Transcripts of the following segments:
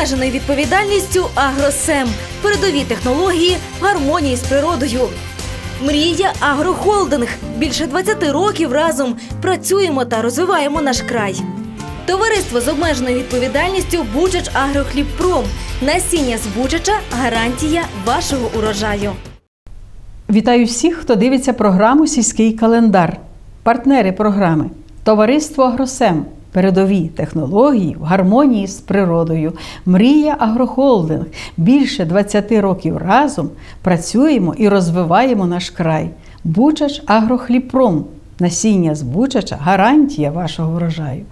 Обмеженою відповідальністю Агросем. Передові технології гармонії з природою. Мрія Агрохолдинг. Більше 20 років разом працюємо та розвиваємо наш край. Товариство з обмеженою відповідальністю Бучач Агрохлібпром. Насіння з Бучача гарантія вашого урожаю. Вітаю всіх, хто дивиться програму Сільський календар. Партнери програми Товариство Агросем. Передові технології в гармонії з природою. Мрія Агрохолдинг. Більше 20 років разом працюємо і розвиваємо наш край. Бучач Агрохліпром. Насіння з Бучача гарантія вашого врожаю.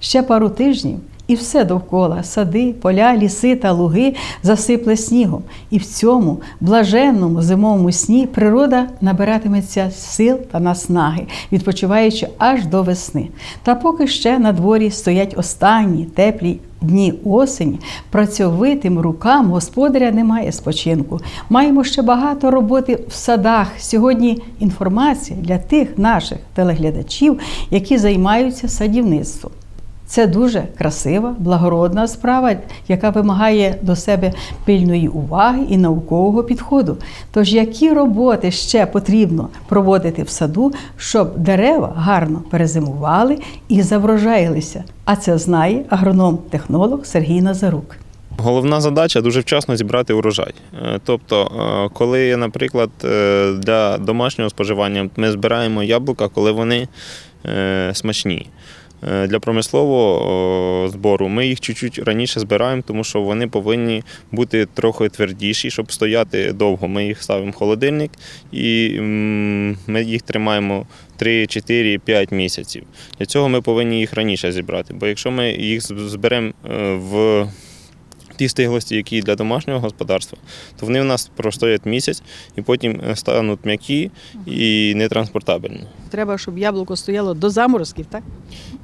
Ще пару тижнів і все довкола сади, поля, ліси та луги засипле снігом. І в цьому блаженному зимовому сні природа набиратиметься сил та наснаги, відпочиваючи аж до весни. Та поки ще на дворі стоять останні теплі дні осені, працьовитим рукам господаря немає спочинку. Маємо ще багато роботи в садах. Сьогодні інформація для тих наших телеглядачів, які займаються садівництвом. Це дуже красива, благородна справа, яка вимагає до себе пильної уваги і наукового підходу. Тож, які роботи ще потрібно проводити в саду, щоб дерева гарно перезимували і заврожаїлися? А це знає агроном-технолог Сергій Назарук. Головна задача дуже вчасно зібрати урожай. Е, Тобто, е, коли, наприклад, е, для домашнього споживання ми збираємо яблука, коли вони смачні. Е, Для промислового збору ми їх чуть-чуть раніше збираємо, тому що вони повинні бути трохи твердіші, щоб стояти довго. Ми їх ставимо в холодильник і ми їх тримаємо 3, 4, 5 місяців. Для цього ми повинні їх раніше зібрати. Бо якщо ми їх зберемо е, в ті стиглості, які для домашнього господарства, то вони в нас простоять місяць і потім е, стануть м'які і нетранспортабельні. Треба, щоб яблуко стояло до заморозків, так?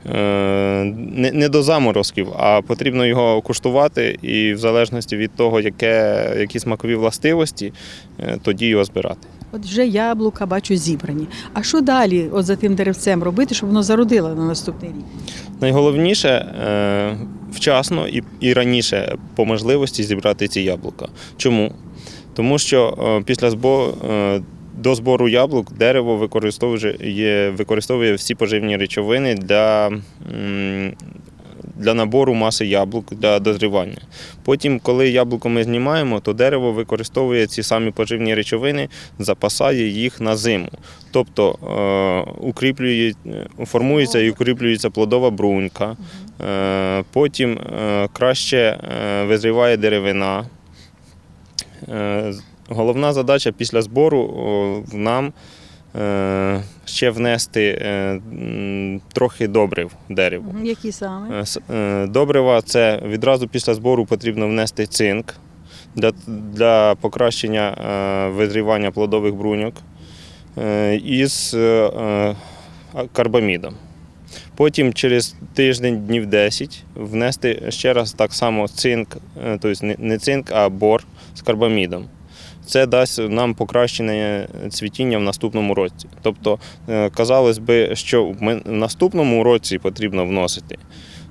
Е, Не, не до заморозків, а потрібно його куштувати, і в залежності від того, яке, які смакові властивості, е, тоді його збирати. От вже яблука бачу зібрані. А що далі от за тим деревцем робити, щоб воно зародило на наступний рік? Найголовніше е, вчасно і, і раніше по можливості зібрати ці яблука. Чому? Тому що е, після збору. До збору яблук дерево використовує, використовує всі поживні речовини для, для набору маси яблук для дозрівання. Потім, коли яблуко ми знімаємо, то дерево використовує ці самі поживні речовини, запасає їх на зиму. Тобто е, укріплює, е, формується і укріплюється плодова брунька, е, потім е, краще е, визріває деревина. Е, Головна задача після збору в нам е, ще внести е, трохи добрив в дерево. Які саме? Е, е, Добрива це відразу після збору потрібно внести цинк для, для покращення е, визрівання плодових бруньок е, із е, е, карбамідом. Потім через тиждень, днів 10 внести ще раз так само цинк, е, тобто не- цинк, а бор з карбамідом. Це дасть нам покращення цвітіння в наступному році. Тобто, е, казалось би, що в в наступному році потрібно вносити,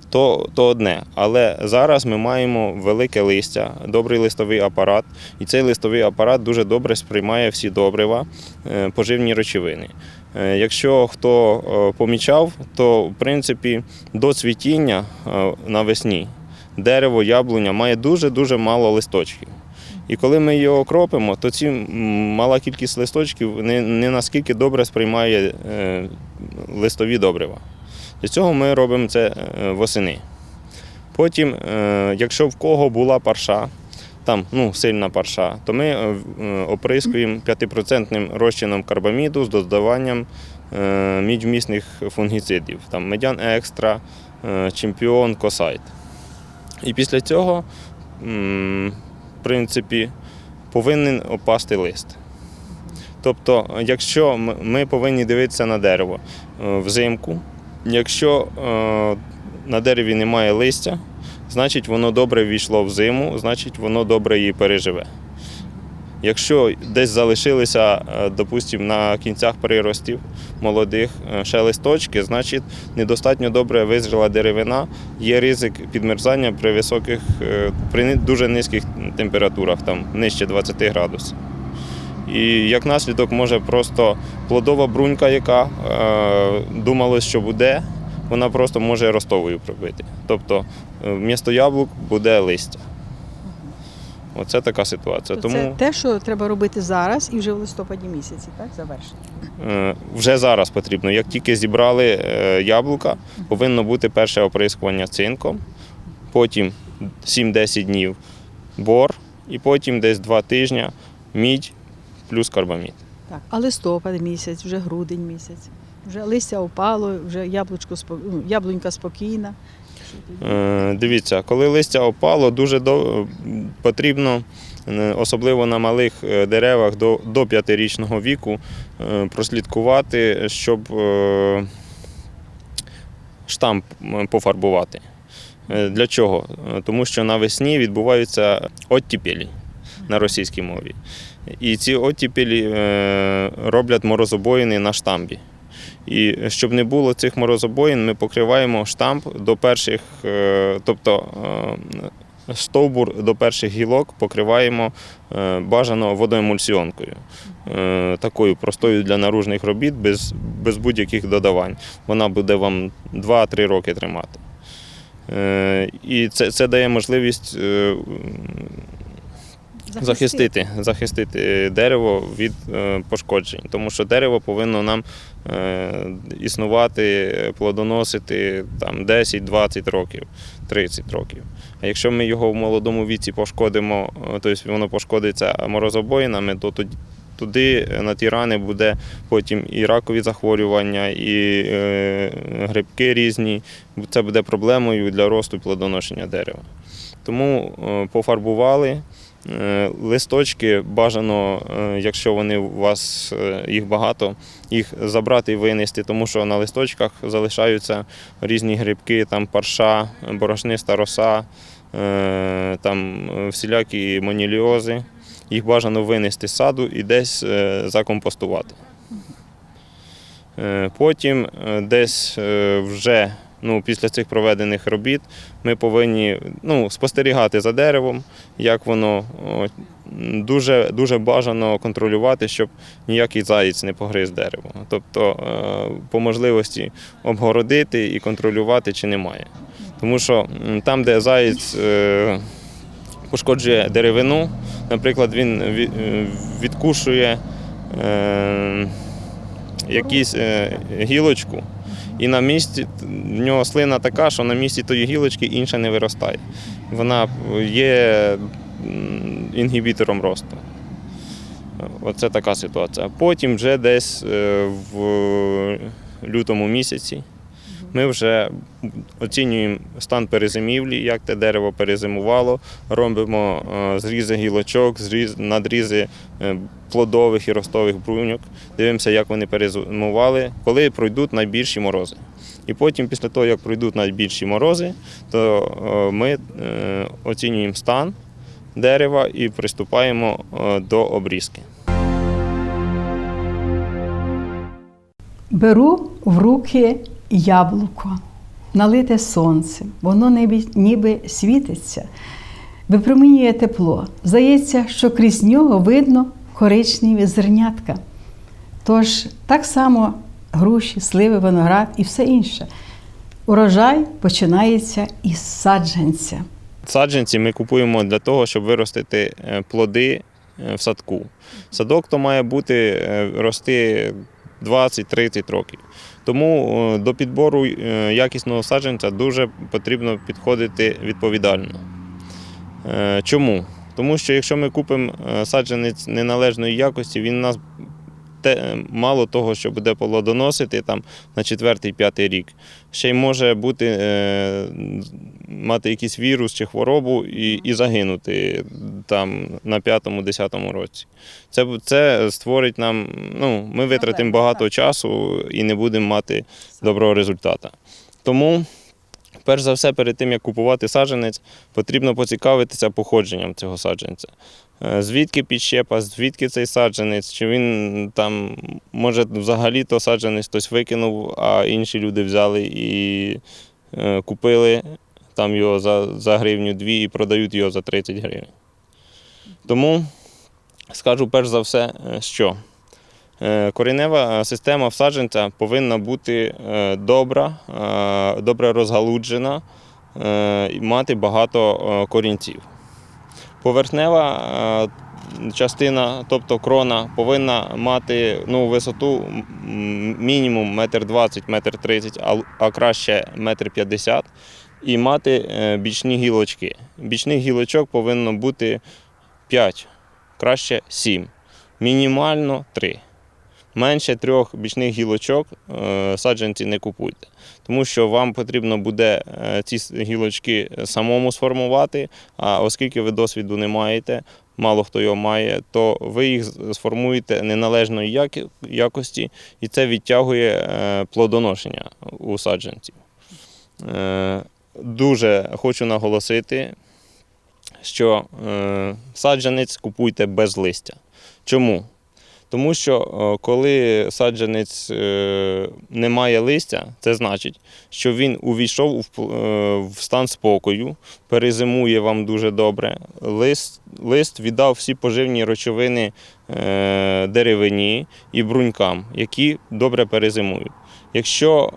то, то одне. Але зараз ми маємо велике листя, добрий листовий апарат, і цей листовий апарат дуже добре сприймає всі добрива, е, поживні речовини. Е, Якщо хто е, помічав, то в принципі до цвітіння е, навесні дерево, яблуня має дуже-дуже мало листочків. І коли ми його кропимо, то ці мала кількість листочків не, не наскільки добре сприймає листові добрива. Для цього ми робимо це восени. Потім, якщо в кого була парша, там ну, сильна парша, то ми е, е, оприскуємо 5% розчином карбаміду з додаванням е, міжмісних фунгіцидів, там медян екстра, чемпіон, косайт. І після цього, в принципі, повинен опасти лист. Тобто, якщо ми повинні дивитися на дерево взимку, якщо на дереві немає листя, значить воно добре війшло в зиму, значить воно добре її переживе. Якщо десь залишилися, е, допустимо, на кінцях приростів молодих ще листочки, значить недостатньо добре визріла деревина, є ризик підмерзання при високих, е, при дуже низьких температурах, там нижче 20 градусів. І як наслідок може просто плодова брунька, яка е, думалось, що буде, вона просто може ростовою пробити. Тобто вмісто яблук буде листя. Оце така ситуація. То Тому Це те, що треба робити зараз і вже в листопаді місяці, так? Завершити. е, вже зараз потрібно. Як тільки зібрали е, яблука, повинно бути перше оприскування цинком, потім 7-10 днів бор, і потім десь 2 тижні мідь плюс карбамід. Так. А листопад місяць, вже грудень місяць. Вже листя опало, вже яблучко спо- ну, яблунька спокійна. Е, Дивіться, коли листя опало, дуже потрібно, е, особливо на малих е, деревах до, до 5-річного віку, прослідкувати, щоб штамп пофарбувати. Для чого? Тому що навесні відбуваються оттіпелі на російській мові. І ці оттіпелі роблять морозобоїни на штамбі. І щоб не було цих морозобоїн, ми покриваємо штамп до перших, е, тобто е, стовбур до перших гілок покриваємо е, бажано водоемульсіонкою. Такою простою для наружних робіт, без, без будь-яких додавань. Вона буде вам 2-3 роки тримати. І це, це дає можливість захистити, захистити дерево від е, пошкоджень, тому що дерево повинно нам е, існувати, плодоносити там 10-20 років, 30 років. А якщо ми його в молодому віці пошкодимо, е, тобто воно пошкодиться морозобоїнами, то тоді. Туди на ті рани буде потім і ракові захворювання, і е, грибки різні. Це буде проблемою для росту плодоношення дерева. Тому е, пофарбували, Листочки бажано, е, якщо вони у вас е, їх багато, їх забрати і винести, тому що на листочках залишаються різні грибки, там парша, борошниста роса, е, там е, всілякі моніліози. Їх бажано винести з саду і десь е, закомпостувати. Е, Потім е, десь е, вже ну, після цих проведених робіт ми повинні ну, спостерігати за деревом, як воно дуже, дуже бажано контролювати, щоб ніякий заєць не погриз дерево. Тобто е, по можливості обгородити і контролювати, чи немає. Тому що там, де заєць е, пошкоджує деревину, наприклад, він е, відкушує якусь гілочку, і на місці в нього слина така, що на місці тої гілочки інша не виростає. Вона є інгібітором росту. Оце така ситуація. Потім вже десь е, в лютому місяці ми вже оцінюємо стан перезимівлі, як те дерево перезимувало, робимо е, зрізи гілочок, зріз, надрізи е, плодових і ростових бруньок, дивимося, як вони перезимували, коли пройдуть найбільші морози. І потім, після того, як пройдуть найбільші морози, то е, ми оцінюємо стан дерева і приступаємо до обрізки. Беру в руки яблуко, налите сонцем, воно ніби, ніби світиться, випромінює тепло. Здається, що крізь нього видно коричневі зернятка. Тож так само груші, сливи, виноград і все інше. Урожай починається із саджанця. Саджанці ми купуємо для того, щоб виростити е, плоди е, в садку. Садок то має бути е, рости 20-30 років. Тому е, до підбору е, якісного саджанця дуже потрібно підходити відповідально. Е, Чому? Тому що якщо ми купимо саджанець неналежної якості, він нас те, мало того, що буде плодоносити там на четвертий-п'ятий рік, ще й може бути мати якийсь вірус чи хворобу і, і загинути там на п'ятому-десятому році. Це, це створить нам, ну, ми витратимо багато часу і не будемо мати доброго результату. Тому Перш за все, перед тим як купувати саджанець, потрібно поцікавитися походженням цього саджанця. Е, Звідки підщепа, звідки цей саджанець, чи він там, може, взагалі то саджанець хтось викинув, а інші люди взяли і е, купили там його за, за гривню дві і продають його за 30 гривень. Тому скажу перш за все, е, що е, коренева система всадженця повинна бути е, добра, е, добре розгалуджена е, і мати багато е, корінців. Поверхнева е, частина, тобто крона, повинна мати ну, висоту мінімум 1,20 м, 1,30 м, а, а краще 1,50 м, і мати е, бічні гілочки. Бічних гілочок повинно бути 5, краще 7, мінімально 3. Менше трьох бічних гілочок е, саджанці не купуйте, тому що вам потрібно буде е, ці гілочки самому сформувати. А оскільки ви досвіду не маєте, мало хто його має, то ви їх сформуєте неналежної якості, і це відтягує плодоношення у саджанців. Дуже хочу наголосити, що е, саджанець купуйте без листя. Чому? Тому що е, коли саджанець е, не має листя, це значить, що він увійшов в стан спокою, перезимує вам дуже добре. Лист, лист віддав всі поживні речовини деревині і брунькам, які добре перезимують. Якщо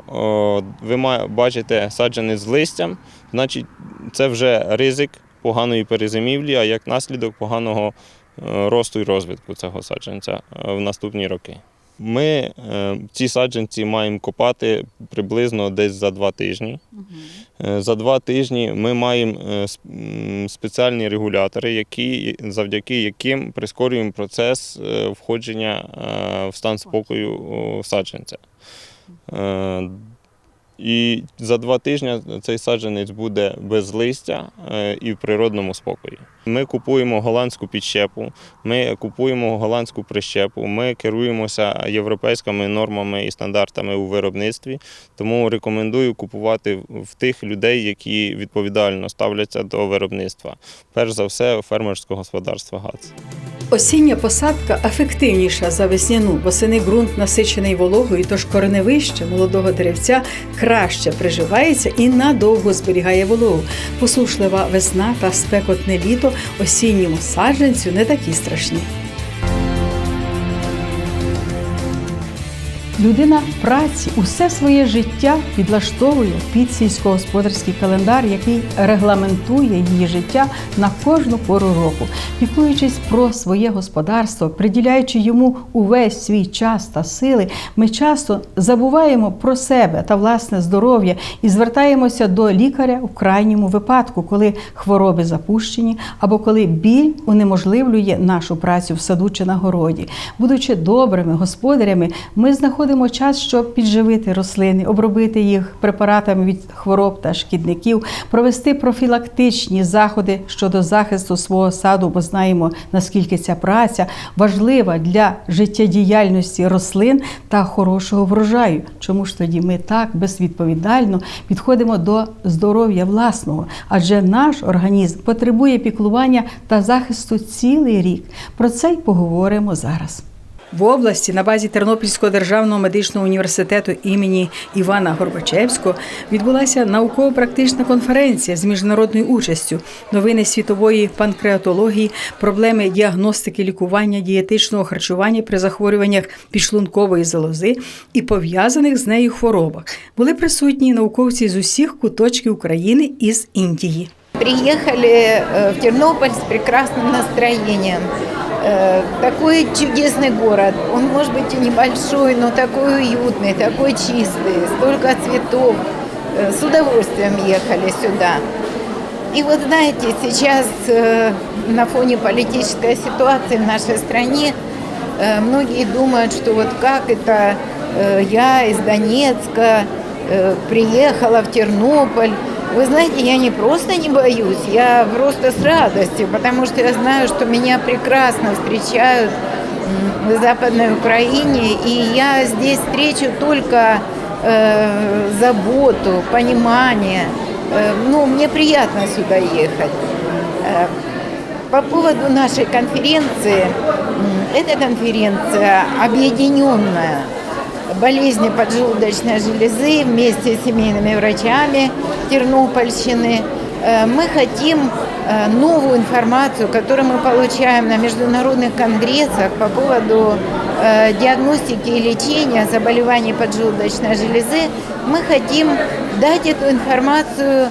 ви бачите саджанець з листям, значить це вже ризик поганої перезимівлі, а як наслідок поганого е, росту і розвитку цього саджанця е, в наступні роки. Ми е, ці саджанці маємо копати приблизно десь за два тижні. Е, За два тижні ми маємо спеціальні регулятори, які, завдяки яким прискорюємо процес входження в стан спокою саджанця. Е, І за два тижні цей саджанець буде без листя е, і в природному спокої. Ми купуємо голландську підщепу, ми купуємо голландську прищепу, ми керуємося європейськими нормами і стандартами у виробництві. Тому рекомендую купувати в тих людей, які відповідально ставляться до виробництва. Перш за все, фермерського господарства ГАЦ. Осіння посадка ефективніша за весняну, восени ґрунт насичений вологою, тож кореневище молодого деревця краще приживається і надовго зберігає вологу. Посушлива весна та спекотне літо осінньому саджанцю не такі страшні. Людина праці усе своє життя підлаштовує під сільськогосподарський календар, який регламентує її життя на кожну пору року, піклуючись про своє господарство, приділяючи йому увесь свій час та сили, ми часто забуваємо про себе та власне здоров'я і звертаємося до лікаря у крайньому випадку, коли хвороби запущені або коли біль унеможливлює нашу працю в саду чи на городі. Будучи добрими господарями, ми знаходимо час, щоб підживити рослини, обробити їх препаратами від хвороб та шкідників, провести профілактичні заходи щодо захисту свого саду, бо знаємо, наскільки ця праця важлива для життєдіяльності рослин та хорошого врожаю. Чому ж тоді ми так безвідповідально підходимо до здоров'я власного? Адже наш організм потребує піклування та захисту цілий рік. Про це й поговоримо зараз. В області на базі Тернопільського державного медичного університету імені Івана Горбачевського відбулася науково-практична конференція з міжнародною участю, новини світової панкреатології, проблеми діагностики лікування дієтичного харчування при захворюваннях підшлункової залози і пов'язаних з нею хворобах. Були присутні науковці з усіх куточків України і з Індії. Приехали э, в Тернополь с прекрасным настроением. Э, Такой чудесный город. Он может быть и небольшой, но такой уютный, такой чистый, столько цветов. Э, С удовольствием ехали сюда. И вот знаете, сейчас э, на фоне политической ситуации в нашей стране многие думают, что вот как это я из Донецка приехала в Тернополь. Вы знаете, я не просто не боюсь, я просто с радостью, потому что я знаю, что меня прекрасно встречают в Западной Украине, и я здесь встречу только э, заботу, понимание. Э, ну, мне приятно сюда ехать. Э, По поводу нашей конференции, эта конференция объединенная болезни поджелудочной железы вместе с семейными врачами Тернопольщины. Э, Мы хотим э, новую информацию, которую мы получаем на международных конгрессах по поводу э, диагностики и лечения заболеваний поджелудочной железы. Мы хотим дать эту информацию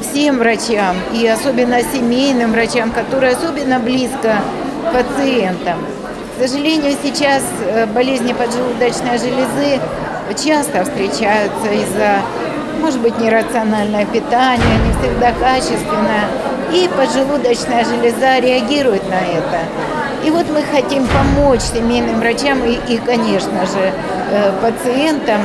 всем врачам и особенно семейным врачам, которые особенно близко к пациентам. К сожалению, сейчас э, болезни поджелудочной железы часто встречаются из-за, может быть, нерациональное питание, не всегда качественное. И поджелудочная железа реагирует на это. И вот мы хотим помочь семейным врачам и, и конечно же, э, пациентам,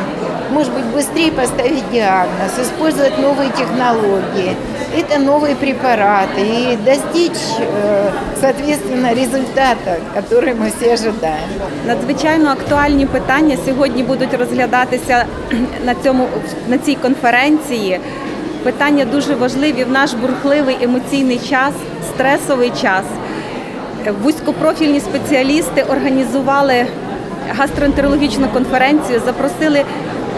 может быть, быстрее поставить диагноз, использовать новые технологии, это новые препараты и достичь, э, соответственно, результата, который мы все ожидаем. Надзвичайно актуальні питання сьогодні будуть розглядатися на цьому на цій конференції. Питання дуже важливі в наш бурхливий емоційний час, стресовий час. Вузькопрофільні спеціалісти організували гастроентерологічну конференцію, запросили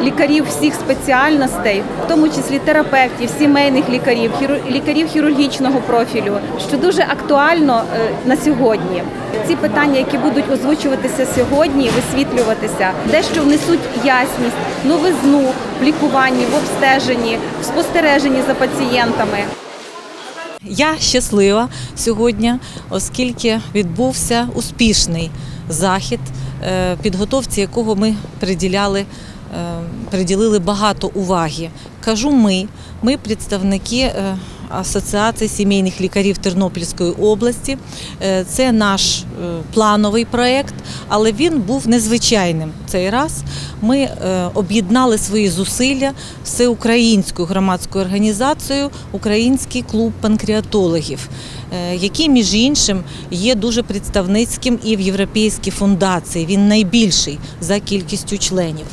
лікарів всіх спеціальностей, в тому числі терапевтів, сімейних лікарів, лікарів хірургічного профілю, що дуже актуально е, на сьогодні. Ці питання, які будуть озвучуватися сьогодні, висвітлюватися, дещо внесуть ясність, новизну в лікуванні, в обстеженні, в спостереженні за пацієнтами. Я щаслива сьогодні, оскільки відбувся успішний захід, е, підготовці якого ми приділяли, приділили багато уваги. Кажу ми, ми представники е, Асоціації сімейних лікарів Тернопільської області. Е, Це наш е, плановий проєкт, але він був незвичайним цей раз. Ми об'єднали свої зусилля всеукраїнською громадською організацією Український клуб панкреатологів, який, між іншим, є дуже представницьким і в Європейській фундації. Він найбільший за кількістю членів.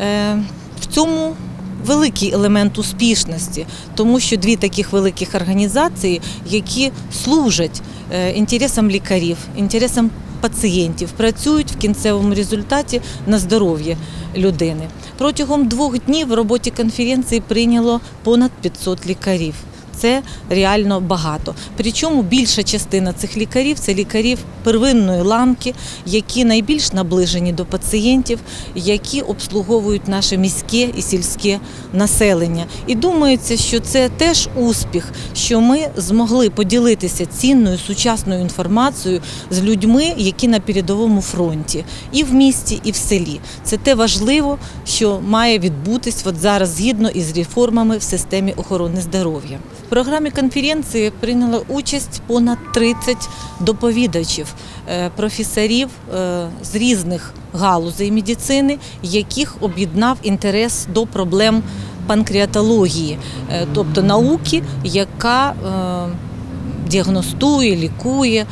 Е, В цьому великий елемент успішності, тому що дві таких великих організації, які служать е, інтересам лікарів, інтересам пацієнтів, працюють в кінцевому результаті на здоров'я людини. Протягом двох днів в роботі конференції прийняло понад 500 лікарів. Це реально багато. Причому більша частина цих лікарів це лікарів первинної ланки, які найбільш наближені до пацієнтів, які обслуговують наше міське і сільське населення. І думається, що це теж успіх, що ми змогли поділитися цінною сучасною інформацією з людьми, які на передовому фронті, і в місті, і в селі. Це те важливо, що має відбутись от зараз згідно із реформами в системі охорони здоров'я. Програмі конференції прийняло участь понад 30 доповідачів, е, професорів е, з різних галузей медицини, яких об'єднав інтерес до проблем панкреатології, е, тобто науки, яка діагностує, лікує,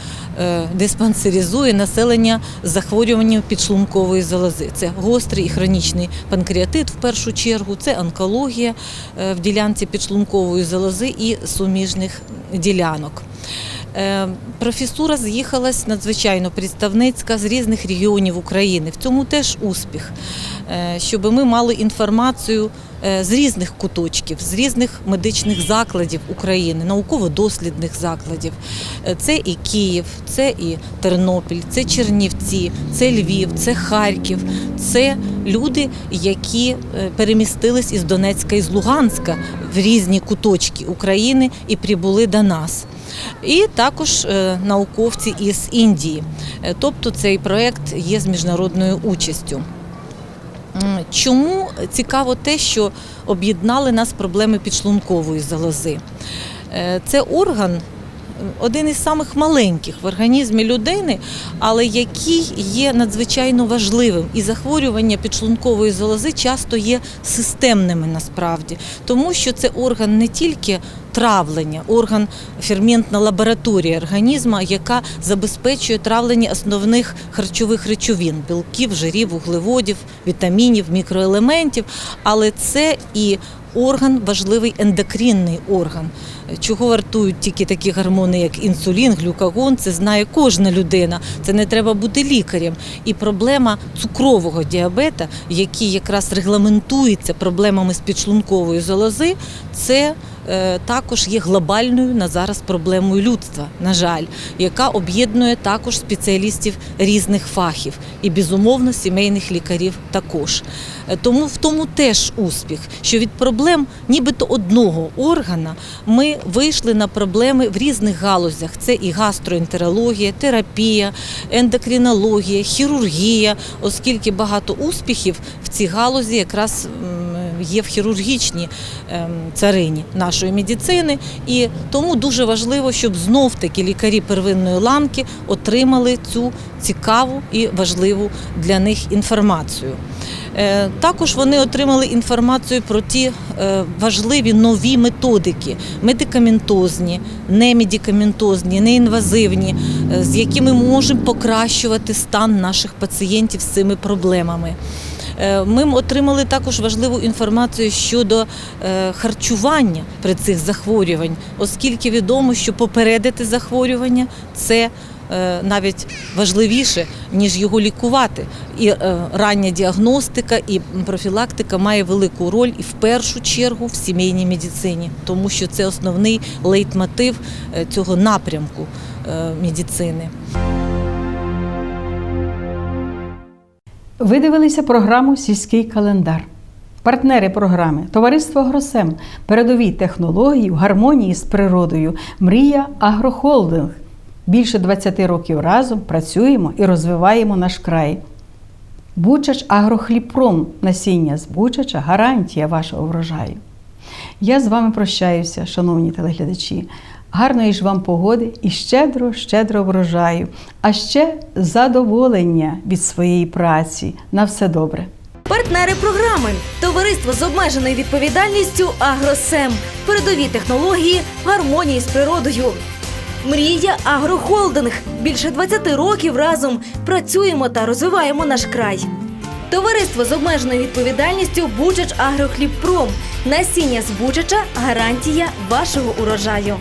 диспансеризує населення з захворюванням підшлункової залози. Це гострий і хронічний панкреатит в першу чергу, це онкологія е, в ділянці підшлункової залози і суміжних ділянок. Е, Професура з'їхалась надзвичайно представницька з різних регіонів України. В цьому теж успіх, Е, щоб ми мали інформацію е, з різних куточків, з різних медичних закладів України, науково-дослідних закладів. Е, Це і Київ, це і Тернопіль, це Чернівці, це Львів, це Харків, це люди, які е, перемістились із Донецька і з Луганська в різні куточки України і прибули до нас. І також е, науковці із Індії. Е, Тобто цей проєкт є з міжнародною участю. Чому цікаво те, що об'єднали нас проблеми підшлункової залози? Е, Це орган, один із самих маленьких в організмі людини, але який є надзвичайно важливим. І захворювання підшлункової залози часто є системними насправді, тому що це орган не тільки травлення, орган ферментна лабораторія організму, яка забезпечує травлення основних харчових речовин білків, жирів, вуглеводів, вітамінів, мікроелементів. Але це і орган важливий ендокринний орган. Чого вартують тільки такі гормони, як інсулін, глюкагон, це знає кожна людина. Це не треба бути лікарем. І проблема цукрового діабета, який якраз регламентується проблемами з підшлункової залози, це також є глобальною на зараз проблемою людства, на жаль, яка об'єднує також спеціалістів різних фахів і безумовно сімейних лікарів також. Е, Тому в тому теж успіх, що від проблем нібито одного органа ми вийшли на проблеми в різних галузях. Це і гастроентерологія, терапія, ендокринологія, хірургія, оскільки багато успіхів в цій галузі якраз є в хірургічній ем, царині нашої медицини. І тому дуже важливо, щоб знов таки лікарі первинної ланки отримали цю цікаву і важливу для них інформацію. Е, Також вони отримали інформацію про ті е, важливі нові методики, медикаментозні, немедикаментозні, неінвазивні, е, з якими ми можемо покращувати стан наших пацієнтів з цими проблемами. Е, Ми отримали також важливу інформацію щодо е, харчування при цих захворювань, оскільки відомо, що попередити захворювання це е, навіть важливіше, ніж його лікувати. І рання діагностика і профілактика має велику роль і в першу чергу в сімейній медицині, тому що це основний лейтмотив цього напрямку медицини. Ви дивилися програму Сільський календар. Партнери програми Товариство Гросем, передові технології в гармонії з природою, Мрія Агрохолдинг. Більше 20 років разом працюємо і розвиваємо наш край. Бучач Агрохліпром насіння з Бучача гарантія вашого врожаю. Я з вами прощаюся, шановні телеглядачі. Гарної ж вам погоди і щедро, щедро врожаю, а ще задоволення від своєї праці. На все добре. Партнери програми Товариство з обмеженою відповідальністю Агросем. Передові технології гармонії з природою. Мрія Агрохолдинг. Більше 20 років разом працюємо та розвиваємо наш край. Товариство з обмеженою відповідальністю Бучач Агрохлібпром. Насіння з Бучача гарантія вашого урожаю.